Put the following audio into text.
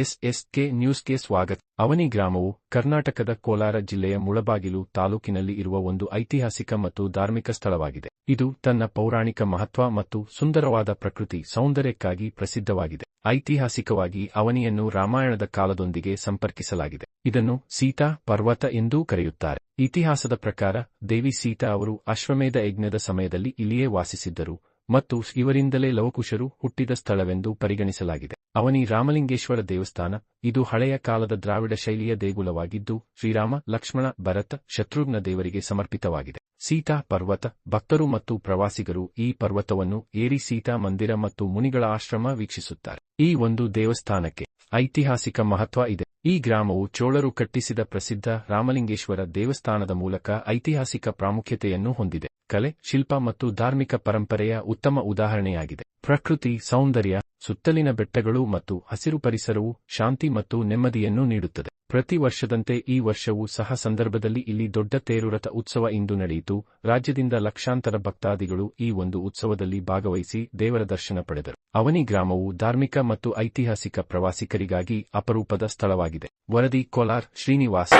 SSK ನ್ಯೂಸ್ಗೆ ಸ್ವಾಗತ. ಅವನಿ ಗ್ರಾಮವು ಕರ್ನಾಟಕದ ಕೋಲಾರ ಜಿಲ್ಲೆಯ ಮುಳಬಾಗಿಲು ತಾಲೂಕಿನಲ್ಲಿ ಇರುವ ಒಂದು ಐತಿಹಾಸಿಕ ಮತ್ತು ಧಾರ್ಮಿಕ ಸ್ಥಳವಾಗಿದೆ. ಇದು ತನ್ನ ಪೌರಾಣಿಕ ಮಹತ್ವ ಮತ್ತು ಸುಂದರವಾದ ಪ್ರಕೃತಿ ಸೌಂದರ್ಯಕ್ಕಾಗಿ ಪ್ರಸಿದ್ಧವಾಗಿದೆ. ಐತಿಹಾಸಿಕವಾಗಿ ಅವನಿಯನ್ನು ರಾಮಾಯಣದ ಕಾಲದೊಂದಿಗೆ ಸಂಪರ್ಕಿಸಲಾಗಿದೆ. ಇದನ್ನು ಸೀತಾ ಪರ್ವತ ಎಂದೂ ಕರೆಯುತ್ತಾರೆ. ಇತಿಹಾಸದ ಪ್ರಕಾರ ದೇವಿ ಸೀತಾ ಅವರು ಅಶ್ವಮೇಧ ಯಜ್ಞದ ಸಮಯದಲ್ಲಿ ಇಲ್ಲಿಯೇ ವಾಸಿಸಿದ್ದರು. ಮತ್ತು ಇವರಿಂದಲೇ ಲವಕುಶರು ಹುಟ್ಟಿದ ಸ್ಥಳವೆಂದು ಪರಿಗಣಿಸಲಾಗಿದೆ. ಅವನಿ ರಾಮಲಿಂಗೇಶ್ವರ ದೇವಸ್ಥಾನ, ಇದು ಹಳೆಯ ಕಾಲದ ದ್ರಾವಿಡ ಶೈಲಿಯ ದೇಗುಲವಾಗಿದ್ದು, ಶ್ರೀರಾಮ, ಲಕ್ಷ್ಮಣ, ಭರತ, ಶತ್ರುಘ್ನ ದೇವರಿಗೆ ಸಮರ್ಪಿತವಾಗಿದೆ. ಸೀತಾ ಪರ್ವತ, ಭಕ್ತರು ಮತ್ತು ಪ್ರವಾಸಿಗರು ಈ ಪರ್ವತವನ್ನು ಏರಿ ಸೀತಾ ಮಂದಿರ ಮತ್ತು ಮುನಿಗಳ ಆಶ್ರಮ ವೀಕ್ಷಿಸುತ್ತಾರೆ. ಈ ಒಂದು ದೇವಸ್ಥಾನಕ್ಕೆ ಐತಿಹಾಸಿಕ ಮಹತ್ವ ಇದೆ. ಈ ಗ್ರಾಮವು ಚೋಳರು ಕಟ್ಟಿಸಿದ ಪ್ರಸಿದ್ಧ ರಾಮಲಿಂಗೇಶ್ವರ ದೇವಸ್ಥಾನದ ಮೂಲಕ ಐತಿಹಾಸಿಕ ಪ್ರಾಮುಖ್ಯತೆಯನ್ನು ಹೊಂದಿದೆ. ಕಲೆ, ಶಿಲ್ಪ ಮತ್ತು ಧಾರ್ಮಿಕ ಪರಂಪರೆಯ ಉತ್ತಮ ಉದಾಹರಣೆಯಾಗಿದೆ. ಪ್ರಕೃತಿ, ಸೌಂದರ್ಯ, ಸುತ್ತಲಿನ ಬೆಟ್ಟಗಳು ಮತ್ತು ಹಸಿರು ಪರಿಸರವು ಶಾಂತಿ ಮತ್ತು ನೆಮ್ಮದಿಯನ್ನು ನೀಡುತ್ತದೆ. ಪ್ರತಿ ವರ್ಷದಂತೆ ಈ ವರ್ಷವೂ ಸಹ ಸಂದರ್ಭದಲ್ಲಿ ಇಲ್ಲಿ ದೊಡ್ಡ ತೇರುರಥ ಉತ್ಸವ ಇಂದು ನಡೆಯಿತು. ರಾಜ್ಯದಿಂದ ಲಕ್ಷಾಂತರ ಭಕ್ತಾದಿಗಳು ಈ ಒಂದು ಉತ್ಸವದಲ್ಲಿ ಭಾಗವಹಿಸಿ ದೇವರ ದರ್ಶನ ಪಡೆದರು. ಅವನಿ ಗ್ರಾಮವು ಧಾರ್ಮಿಕ ಮತ್ತು ಐತಿಹಾಸಿಕ ಪ್ರವಾಸಿಗರಿಗಾಗಿ ಅಪರೂಪದ ಸ್ಥಳವಾಗಿದೆ. ವರದಿ, ಕೋಲಾರ್ ಶ್ರೀನಿವಾಸ್.